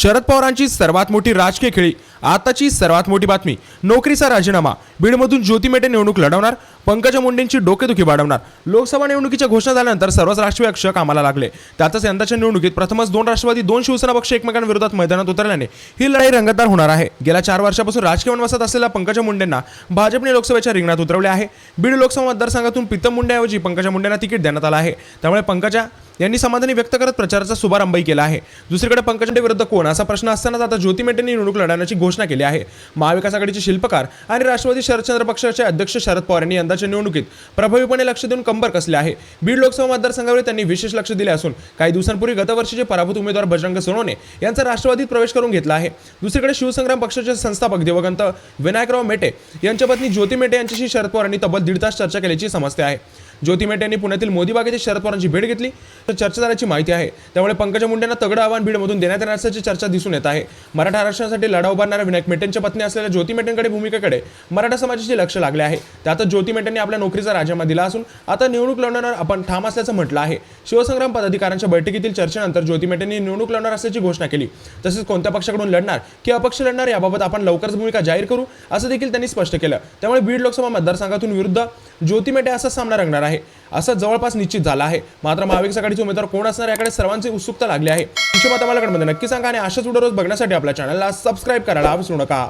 शरद पवारांची सर्वात मोठी राजकीय खेळी. आताची सर्वात मोठी बातमी. नोकरीचा राजीनामा. बीडमधून ज्योती मेटे निवडणूक लढवणार. पंकजा मुंडेंची डोकेदुखी वाढवणार. लोकसभा निवडणुकीच्या घोषणा झाल्यानंतर सर्वच राष्ट्रीय पक्ष कामाला लागले. त्यातच यंदाच्या निवडणुकीत प्रथमच दोन राष्ट्रवादी दोन शिवसेना पक्ष एकमेकांविरोधात मैदानात उतरल्याने ही लढाई रंगतदार होणार आहे. गेल्या चार वर्षापासून राजकीय वनवासात असलेल्या पंकजा मुंडेंना भाजपने लोकसभेच्या रिंगणात उतरवले आहे. बीड लोकसभा मतदारसंघातून प्रीतम मुंडेऐवजी पंकजा मुंडेंना तिकीट देण्यात आलं आहे. त्यामुळे पंकजा यांनी समाधानी व्यक्त करत प्रचाराचा शुभारंभही केला आहे. दुसरीकडे पंकजा विरुद्ध कोण? असा प्रश्न असतानाच आता ज्योती मेटेंनी निवडणूक लढवण्याची घोषणा केली आहे. महाविकास आघाडीचे शिल्पकार आणि राष्ट्रवादी शरदचंद्र पक्षाचे अध्यक्ष शरद पवार यांनी यंदाच्या निवडणुकीत प्रभावीपणे लक्ष देऊन कंबर कसले आहे. बीड लोकसभा मतदारसंघावर त्यांनी विशेष लक्ष दिले असून काही दिवसांपूर्वी गतवर्षीचे पराभूत उमेदवार बजरंग सोनवणे यांचा राष्ट्रवादीत प्रवेश करून घेतला आहे. दुसरीकडे शिवसंग्राम पक्षाचे संस्थापक दिवंगत विनायकराव मेटे यांच्या पत्नी ज्योती मेटे यांच्याशी शरद पवार यांनी तब्बल दीड तास चर्चा केल्याची समस्या आहे. ज्योती मेटे यांनी पुण्यातील मोदी बागेत शरद पवारांची भेट घेतली. चर्चा झाल्याची माहिती आहे. त्यामुळे पंकजा मुंडेंना तगडं आव्हान बीडमधून देण्यात येणार असल्याची चर्चा दिसून येत आहे. मराठा आरक्षणासाठी लढा उभारणाऱ्या विनायक मेटेंच्या पत्नी असलेल्या ज्योती मेटेंकडे भूमिकेकडे मराठा समाजाचे लक्ष लागले आहे. त्यातच ज्योती मेटेंनी आपल्या नोकरीचा राजीनामा दिला असून आता निवडणूक लढवणार आपण ठाम असल्याचं म्हटलं आहे. शिवसंग्राम पदाधिकाऱ्यांच्या बैठकीतील चर्चेनंतर ज्योती मेटेंनी निवडणूक लढणार असल्याची घोषणा केली. तसेच कोणत्या पक्षाकडून लढणार की अपक्ष लढणार याबाबत आपण लवकरच भूमिका जाहीर करू असं देखील त्यांनी स्पष्ट केलं. त्यामुळे बीड लोकसभा मतदारसंघातून विरुद्ध ज्योती मेटे असा सामना रंगणार आहे. असं जवळपास निश्चित झालं आहे. मात्र महाविकास आघाडीचे उमेदवार कोण असणार याकडे सर्वांची उत्सुकता लागली आहे. तुमची मत आम्हाला नक्की सांगा आणि अशाच व्हिडिओ रोज बघण्यासाठी आपल्या चॅनलला सबस्क्राईब करायला विसरू नका.